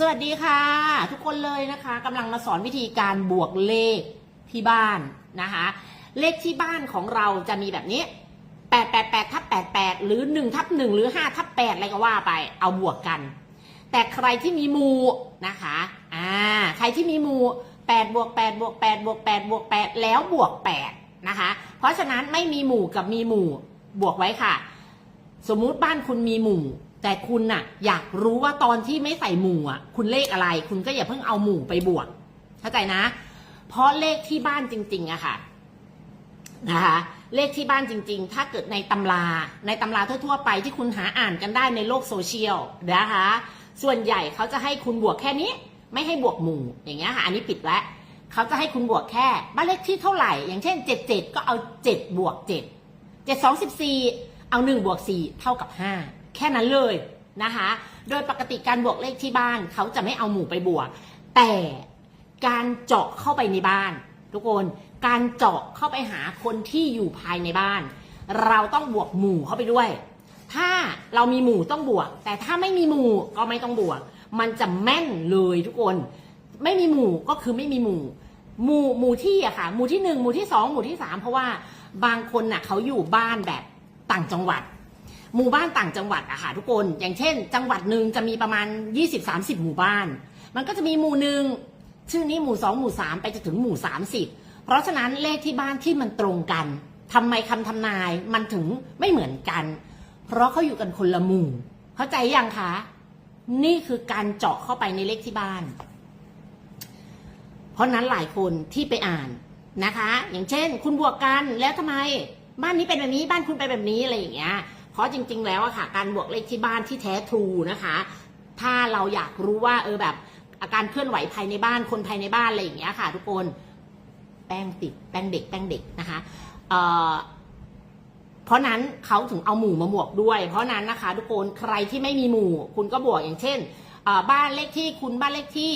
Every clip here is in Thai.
สวัสดีค่ะ ทุกคนเลยนะคะกำลังมาสอนวิธีการบวกเลขที่บ้านนะคะ เลขที่บ้านของเราจะมีแบบนี้ 888ทับ88 หรือ1ทับ1หรือ5ทับ8อะไรก็ว่าไป เอาบวกกัน แต่ใครที่มีหมูนะคะอ่าใครที่มีหมู8บวก8บวก8บวก8บวก8แล้วบวก8นะคะ เพราะฉะนั้นไม่มีหมู่กับมีหมู่บวกไว้ค่ะ สมมุติบ้านคุณมีหมู่ แต่คุณน่ะ อยากรู้ว่าตอนที่ไม่ใส่หมู่อะ คุณเลขอะไร คุณก็อย่าเพิ่งเอาหมู่ไปบวกเข้าใจนะ เพราะเลขที่บ้านจริง ๆอะค่ะนะคะเลขที่บ้านจริง ๆ ถ้าเกิดในตำรา ในตำราทั่วๆไปที่คุณหาอ่านกันได้ในโลกโซเชียลนะคะ ส่วนใหญ่เขาจะให้คุณบวกแค่นี้ ไม่ให้บวกหมู่อย่างเงี้ยค่ะ อันนี้ปิดแล้วเขาจะให้คุณบวกแค่บ้านเลขที่เท่าไหร่ อย่างเช่น77ก็เอา7บวก7 7 2 14เอา1บวก4เท่ากับ5 แค่นั้นเลยนะคะ โดยปกติการบวกเลขที่บ้านเขาจะไม่เอาหมู่ไปบวก แต่การเจาะเข้าไปในบ้าน ทุกคนการเจาะเข้าไปหาคนที่อยู่ภายในบ้าน เราต้องบวกหมู่เข้าไปด้วย ถ้าเรามีหมู่ต้องบวก แต่ถ้าไม่มีหมู่ก็ไม่ต้องบวก มันจะแม่นเลยทุกคน ไม่มีหมู่ก็คือไม่มีหมู่ หมู่หมู่ที่อะค่ะหมู่ที่หนึ่งหมู่ที่สองหมู่ที่สามเพราะว่าบางคนน่ะเขาอยู่บ้านแบบต่างจังหวัด หมู่บ้านต่างจังหวัดอะค่ะทุกคน อย่างเช่น จังหวัดหนึ่งจะมีประมาณ 20-30 หมู่บ้าน มันก็จะมีหมู่หนึ่งชื่อนี้หมู่สองหมู่สามไปจนถึงหมู่ 30 เพราะฉะนั้นเลขที่บ้านที่มันตรงกันทำไมคำทำนายมันถึงไม่เหมือนกัน เพราะเขาอยู่กันคนละหมู่ เข้าใจยังคะ นี่คือการเจาะเข้าไปในเลขที่บ้าน เพราะนั้นหลายคนที่ไปอ่านนะคะ อย่างเช่น คุณบวกกันแล้วทำไม บ้านนี้เป็นแบบนี้บ้านคุณเป็นแบบนี้อะไรอย่างเงี้ย เพราะจริง ๆ แล้วอะค่ะ การบวกเลขที่บ้านที่แท้ทรูนะคะ ถ้าเราอยากรู้ว่าเออแบบอาการเคลื่อนไหวภายในบ้านคนภายในบ้านอะไรอย่างเงี้ยค่ะ ทุกคนแป้งติดแป้งเด็กแป้งเด็กนะคะเเพราะนั้นเขาถึงเอาหมู่มาบวกด้วย เพราะนั้นนะคะ ทุกคนใครที่ไม่มีหมู่ คุณก็บวกอย่างเช่นบ้านเลขที่คุณบ้านเลขที่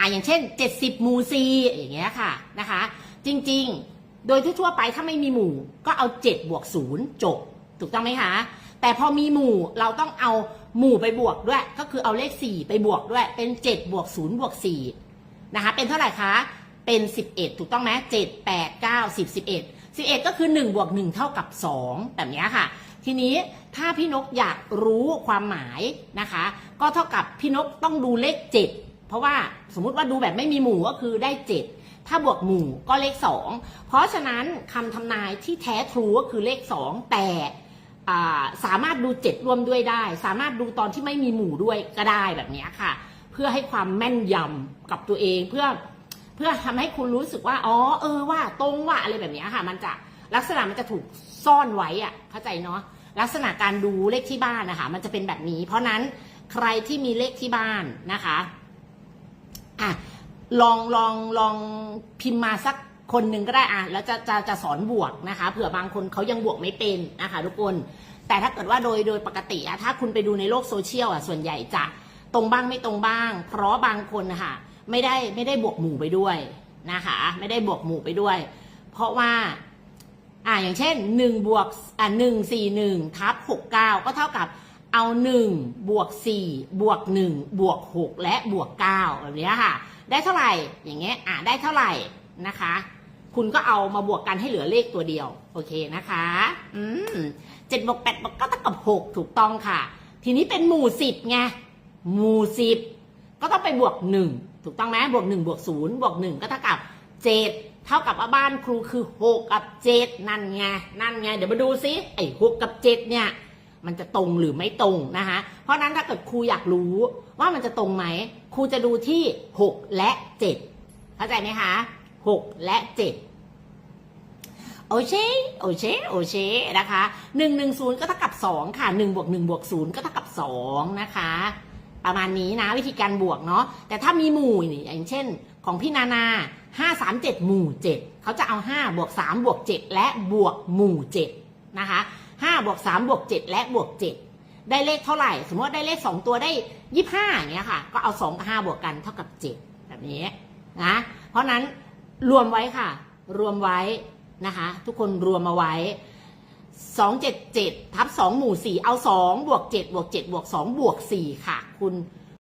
อะอย่างเช่น 70หมู่ซีอย่างเงี้ยค่ะนะคะ จริงๆ โดยทั่วๆไปถ้าไม่มีหมู่ ก็เอา 7 บวก 0 จบ ถูกต้องไหมคะแต่พอมีหมู่เราต้องเอาหมู่ไปบวกด้วย ก็คือเอาเลข 4 ไปบวกด้วย เป็น 7 บวก 0 บวก 4 นะคะ เป็นเท่าไหร่คะ เป็น 11 ถูกต้องไหม7 8 9 10 11 11 ก็คือ 1 บวก 1 เท่ากับ 2 แบบนี้ค่ะ ทีนี้ถ้าพี่นกอยากรู้ความหมายนะคะ ก็เท่ากับพี่นกต้องดูเลข 7 เพราะว่าสมมุติว่าดูแบบไม่มีหมู่ก็คือได้ 7 ถ้าบวกหมู่ก็เลข 2 เพราะฉะนั้นคำทำนายที่แท้ทรูก็คือเลข 2 แต่ สามารถดู7ร่วมด้วยได้ สามารถดูตอนที่ไม่มีหมู่ด้วยก็ได้แบบนี้ค่ะ เพื่อให้ความแม่นยำกับตัวเองเพื่อเพื่อทำให้คุณรู้สึกว่าอ๋อเออว่าตรงว่าอะไรแบบนี้ค่ะ มันจะลักษณะมันจะถูกซ่อนไว้อะเข้าใจเนาะลักษณะการดูเลขที่บ้านนะคะ มันจะเป็นแบบนี้ เพราะนั้นใครที่มีเลขที่บ้านนะคะอะลองลองลองพิมพ์มาสัก คนหนึ่งก็ได้อะแล้วจะจะจะสอนบวกนะคะ เผื่อบางคนเขายังบวกไม่เป็นนะคะทุกคน แต่ถ้าเกิดว่าโดยโดยปกติอะถ้าคุณไปดูในโลกโซเชียลอะส่วนใหญ่จะตรงบ้างไม่ตรงบ้าง เพราะบางคนนะคะไม่ได้ไม่ได้บวกหมู่ไปด้วยนะคะ ไม่ได้บวกหมู่ไปด้วย เพราะว่าอ่าอย่างเช่น1บวกอ่าหนึ่งสี่หนึ่งทับหกเก้าก็เท่ากับเอา1บวก4บวก1บวก6และบวก9แบบนี้ค่ะ ได้เท่าไหร่อย่างเงี้ยอ่าได้เท่าไหร่นะคะ คุณก็เอามาบวกกันให้เหลือเลขตัวเดียว โอเคนะคะ อืมเจ็ดบวกแปดบวกก็เท่ากับหกถูกต้องค่ะ ทีนี้เป็นหมู่สิบไง หมู่สิบก็ต้องไปบวกหนึ่งถูกต้องไหมบวกหนึ่งบวกศูนย์บวกหนึ่งก็เท่ากับเจ็ดเท่ากับว่าบ้านครูคือหกกับเจ็ดนั่นไง นั่นไง เดี๋ยวมาดูซิไอ้หกกับเจ็ดเนี่ย มันจะตรงหรือไม่ตรงนะคะ เพราะนั้นถ้าเกิดครูอยากรู้ว่ามันจะตรงไหมครูจะดูที่หกและเจ็ดเข้าใจไหมคะหกและเจ็ด โอเคโอเคโอเคนะคะหนึ่งหนึ่งศูนย์ก็เท่ากับสองค่ะหนึ่งบวกหนึ่งบวกศูนย์ก็เท่ากับสองนะคะ ประมาณนี้นะวิธีการบวกเนาะแต่ถ้ามีหมู่อย่างเช่น ของพี่นานาห้าสามเจ็ดหมู่เจ็ดเขาจะเอาห้าบวกสามบวกเจ็ดและบวกหมู่เจ็ดนะคะห้าบวกสามบวกเจ็ดและบวกเจ็ดได้เลขเท่าไหร่ สมมติได้เลขสองตัวได้ยี่ห้าอย่างเงี้ยค่ะ ก็เอาสองกับห้าบวกกันเท่ากับเจ็ดแบบนี้นะเพราะนั้นรวมไว้ค่ะ รวมไว้ นะคะ ทุกคนรวมมาไว้ 277 ทับ 2 หมู่ 4 เอา 2 บวก 7 บวก 7 บวก 2 บวก 4 ค่ะ คุณ